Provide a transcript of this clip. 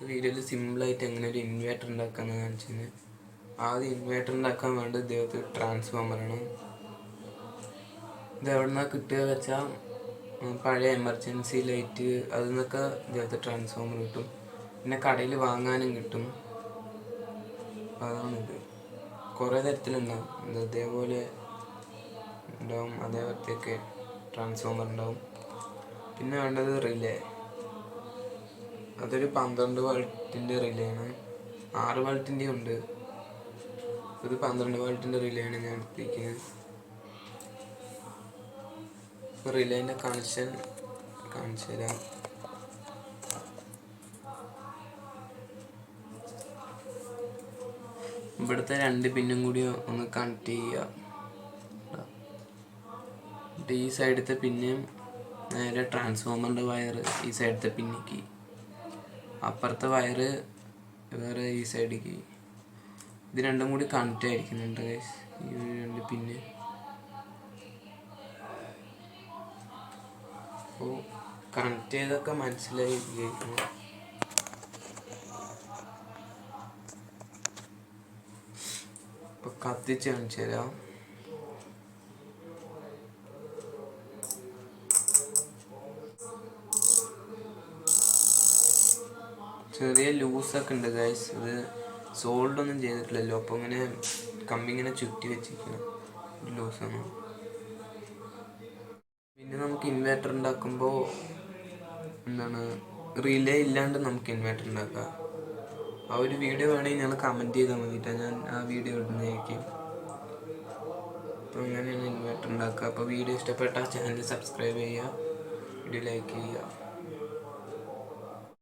ഇന്നത്തെ വീഡിയോയിൽ സിമ്പിളായിട്ട് എങ്ങനെ ഒരു ഇൻവേർട്ടർ ഉണ്ടാക്കാന്ന് കാണിച്ചത് ആദ്യം ഇൻവേർട്ടർ ഉണ്ടാക്കാൻ വേണ്ടി ഇദ്ദേഹത്തെ ട്രാൻസ്ഫോമറാണ് ഇത് എവിടെ നിന്നാണ് കിട്ടുക വെച്ചാൽ പഴയ എമർജൻസി ലൈറ്റ് അതിൽ നിന്നൊക്കെ ഇദ്ദേഹത്തെ ട്രാൻസ്ഫോമർ കിട്ടും. പിന്നെ കടയിൽ വാങ്ങാനും കിട്ടും. അതാണ് അതാണിത് കുറേ തരത്തിലുണ്ടാവും അതേപോലെ ഉണ്ടാവും അതേപോലത്തെയൊക്കെ ട്രാൻസ്ഫോമർ ഉണ്ടാവും. പിന്നെ വേണ്ടത് റിലേ അതൊരു പന്ത്രണ്ട് വോൾട്ടിന്റെ റിലേ ആണ്. ആറ് വോൾട്ടിന്റെ ഉണ്ട്. ഇത് പന്ത്രണ്ട് വോൾട്ടിന്റെ റിലേ ആണ് ഞാൻ എടുത്തിരിക്കുന്നത് റിലേന്റെ കണക്ഷൻ കാണിച്ചു തരാം. ഇവിടുത്തെ രണ്ട് പിന്നും കൂടി ഒന്ന് കണക്ട് ചെയ്യുക. ഈ സൈഡത്തെ പിന്നെയും നേരെ ട്രാൻസ്ഫോമറിന്റെ വയർ ഈ സൈഡത്തെ പിന്നിക്ക് അപ്പുറത്തെ വയറ് വേറെ ഈ സൈഡിലേക്ക് ഇത് രണ്ടും കൂടി കണക്റ്റ് ആയിരിക്കുന്നുണ്ട്. ഈ രണ്ട് പിന്നെ. അപ്പോൾ കണക്ട് ചെയ്തൊക്കെ മനസ്സിലായി വിചാരിക്കുന്നു. കത്തിച്ച് കാണിച്ചു തരാം ചെറിയ ലൂസൊക്കെ ഉണ്ട് ഗൈസ് ഇത് സോൾഡ് ഒന്നും ചെയ്തിട്ടില്ലല്ലോ. അപ്പോൾ ഇങ്ങനെ കമ്പി ഇങ്ങനെ ചുറ്റി വെച്ചിരിക്കണം. ലൂസാണ് പിന്നെ നമുക്ക് ഇൻവേർട്ടർ ഉണ്ടാക്കുമ്പോൾ എന്താണ് റിലേ ഇല്ലാണ്ട് നമുക്ക് ഇൻവേർട്ടർ ഉണ്ടാക്കാം. ആ ഒരു വീഡിയോ വേണമെങ്കിൽ ഞങ്ങൾ കമന്റ് ചെയ്താൽ മതിട്ടാ. ഞാൻ ആ വീഡിയോ ഇടുന്നതായിരിക്കും അപ്പോൾ അങ്ങനെയാണ് ഇൻവേർട്ടർ ഉണ്ടാക്കുക. അപ്പോൾ വീഡിയോ ഇഷ്ടപ്പെട്ടാൽ ചാനൽ സബ്സ്ക്രൈബ് ചെയ്യുക വീഡിയോ ലൈക്ക് ചെയ്യുക.